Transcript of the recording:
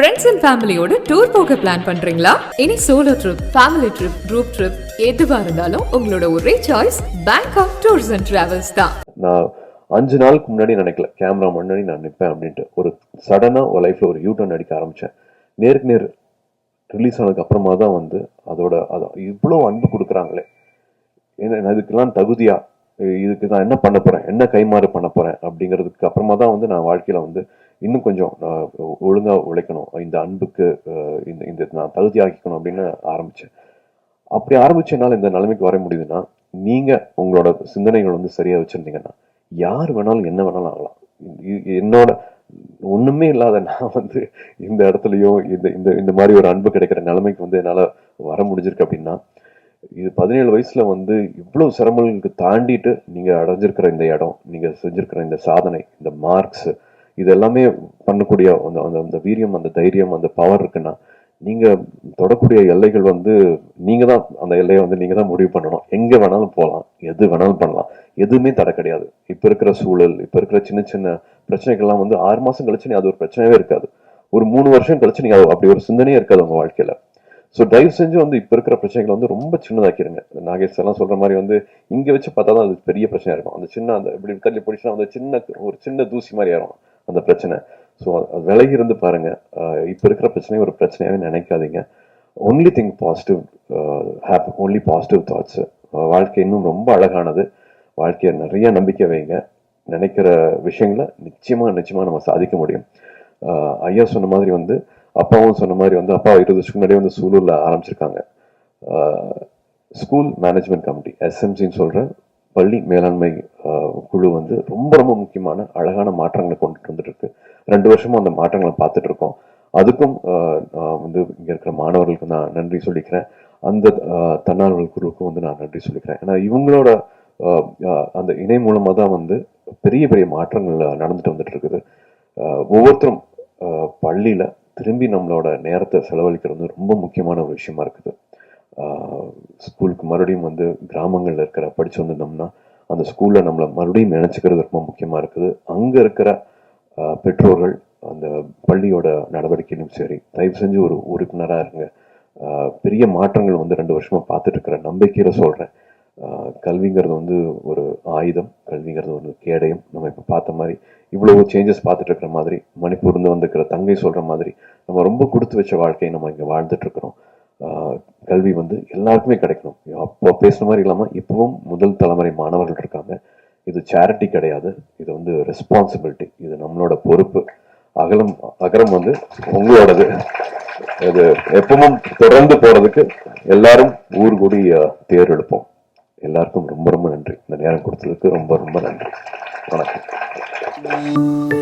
Friends and ஃபேமிலியோட tour போக plan பண்றீங்களா? இனி solo trip family trip group trip எதுவா இருந்தாலும் உங்களோட ஒரே choice Bangkok tours and travels தான். நான் அஞ்சு நாளுக்கு முன்னாடி நினைக்கல. கேமரா முன்னாடி நான் நிற்பேன் அப்படின்ட்டு. ஒரு சடனாக ஒரு லைஃப்பில் ஒரு யூ டர்ன் அடிக்க ஆரம்பித்தேன் நேருக்கு நேர் ரிலீஸ் ஆனதுக்கு அப்புறமா தான் வந்து அதோட அது இவ்வளோ அன்பு கொடுக்குறாங்களே. ஏன்னா இதுக்கெல்லாம் தகுதியா இதுக்கு நான் என்ன பண்ண போகிறேன் என்ன கைமாறு பண்ண போகிறேன் அப்படிங்கிறதுக்கு அப்புறமா தான் வந்து நான் வாழ்க்கையில் வந்து இன்னும் கொஞ்சம் நான் உழைக்கணும். இந்த அன்புக்கு இந்த இந்த நான் தகுதியாக்கிக்கணும் அப்படின்னு ஆரம்பித்தேன் அப்படி ஆரம்பிச்ச என்னால் இந்த நிலைமைக்கு வர முடியுதுன்னா நீங்கள் உங்களோட சிந்தனைகள் வந்து சரியாக வச்சுருந்தீங்கன்னா யார் வேணாலும் என்ன வேணாலும் ஆகலாம். என்னோட ஒன்றுமே இல்லாத நான் வந்து இந்த இடத்துலையும் இந்த இந்த இந்த மாதிரி ஒரு அன்பு கிடைக்கிற நிலைமைக்கு வந்து என்னால் வர முடிஞ்சிருக்கு அப்படின்னா இது பதினேழு வயசுல வந்து இவ்வளோ சிரமங்களுக்கு தாண்டிட்டு நீங்கள் அடைஞ்சிருக்கிற இந்த இடம் நீங்கள் செஞ்சுருக்கிற இந்த சாதனை இந்த மார்க்ஸு இது எல்லாமே பண்ணக்கூடிய அந்த அந்த அந்த வீரியம் அந்த தைரியம் அந்த பவர் இருக்குன்னா நீங்கள் தொடக்கூடிய எல்லைகள் வந்து நீங்கள் தான் அந்த எல்லையை வந்து நீங்கள் தான் முடிவு பண்ணணும். எங்கே வேணாலும் போகலாம் எது வேணாலும் பண்ணலாம். எதுவுமே தடை கிடையாது. இப்போ இருக்கிற சூழல் இப்போ இருக்கிற சின்ன சின்ன பிரச்சனைகள்லாம் வந்து ஆறு மாதம் கழிச்சு நீ அது ஒரு பிரச்சனையே இருக்காது. ஒரு மூணு வருஷம் கழிச்சு நீங்கள் அப்படி ஒரு சிந்தனையே இருக்காது உங்கள் வாழ்க்கையில். ஸோ தயவு செஞ்சு வந்து இப்போ இருக்கிற பிரச்சனைகளை வந்து ரொம்ப சின்னதாக்கிருங்க. நாகேஷ் எல்லாம் சொல்கிற மாதிரி வந்து இங்கே வச்சு பார்த்தா தான் அது பெரிய பிரச்சனையாக இருக்கும். அந்த சின்ன அந்த இப்படி தள்ளி பிடிச்சினா அந்த சின்ன ஒரு சின்ன தூசி மாதிரி ஆயிரும். அந்த பிரச்சனை. ஸோ விலகி இருந்து பாருங்க. இப்போ இருக்கிற பிரச்சனையை ஒரு பிரச்சனையாகவே நினைக்காதீங்க. Only think positive have only positive thoughts வாழ்க்கை இன்னும் ரொம்ப அழகானது. வாழ்க்கையை நிறைய நம்பிக்கை வைங்க. நினைக்கிற விஷயங்களை நிச்சயமாக நிச்சயமாக நம்ம சாதிக்க முடியும். ஐயா சொன்ன மாதிரி வந்து அப்பாவும் சொன்ன மாதிரி வந்து அப்பா இருபது வருஷத்துக்கு முன்னாடியே வந்து சூலூரில் ஆரம்பிச்சிருக்காங்க. ஸ்கூல் மேனேஜ்மெண்ட் கமிட்டி எஸ்எம்சின்னு சொல்கிற பள்ளி மேலாண்மை குழு வந்து ரொம்ப ரொம்ப முக்கியமான அழகான மாற்றங்களை கொண்டுட்டு வந்துட்டு இருக்கு ரெண்டு வருஷமும் அந்த மாற்றங்களை பார்த்துட்டு இருக்கோம் அதுக்கும் வந்து இங்க இருக்கிற மாணவர்களுக்கு நான் நன்றி சொல்லிக்கிறேன். அந்த தன்னார்வல் குழுவுக்கும் வந்து நான் நன்றி சொல்லிக்கிறேன். ஏன்னா இவங்களோட அந்த இணை மூலமாக தான் வந்து பெரிய பெரிய மாற்றங்கள் நடந்துட்டு வந்துட்டு இருக்குது ஒவ்வொருத்தரும் பள்ளியில் பள்ளியில திரும்பி நம்மளோட நேரத்தை செலவழிக்கிறது வந்து ரொம்ப முக்கியமான ஒரு விஷயமா இருக்குது. ஸ்கூலுக்கு மறுபடியும் வந்து கிராமங்களில் இருக்கிற படிச்சு வந்திருந்தோம்னா அந்த ஸ்கூலில் நம்மளை மறுபடியும் நினச்சிக்கிறது ரொம்ப முக்கியமாக இருக்குது. அங்கே இருக்கிற பெற்றோர்கள் அந்த பள்ளியோட நடவடிக்கையிலும் சரி தயவு செஞ்சு ஒரு உறுப்பினராக இருங்க. பெரிய மாற்றங்கள் வந்து ரெண்டு வருஷமாக பார்த்துட்டு இருக்கிற சொல்கிறேன் கல்விங்கிறது வந்து ஒரு ஆயுதம் கல்விங்கிறது ஒரு கேடயம். நம்ம இப்போ பார்த்த மாதிரி இவ்வளவு சேஞ்சஸ் பார்த்துட்டு இருக்கிற மாதிரி மணிப்பூர்ந்து வந்திருக்கிற தங்கை சொல்கிற மாதிரி நம்ம ரொம்ப கொடுத்து வச்ச வாழ்க்கையை நம்ம இங்கே வாழ்ந்துட்டு இருக்கிறோம். கல்வி வந்து எல்லாருக்குமே கிடைக்கணும். அப்போ பேசுன மாதிரி இல்லாமல் இப்பவும் முதல் தலைமுறை மாணவர்கள் இருக்காங்க. இது சேரிட்டி கிடையாது. இது வந்து ரெஸ்பான்சிபிலிட்டி இது நம்மளோட பொறுப்பு. அகலம் அகரம் வந்து உங்களோடது. இது எப்பவும் தொடர்ந்து போறதுக்கு எல்லாரும் ஊர் கூடி தேர் எடுப்போம் எல்லாருக்கும் ரொம்ப ரொம்ப நன்றி. இந்த நேரம் கொடுத்ததுக்கு ரொம்ப ரொம்ப நன்றி. வணக்கம்.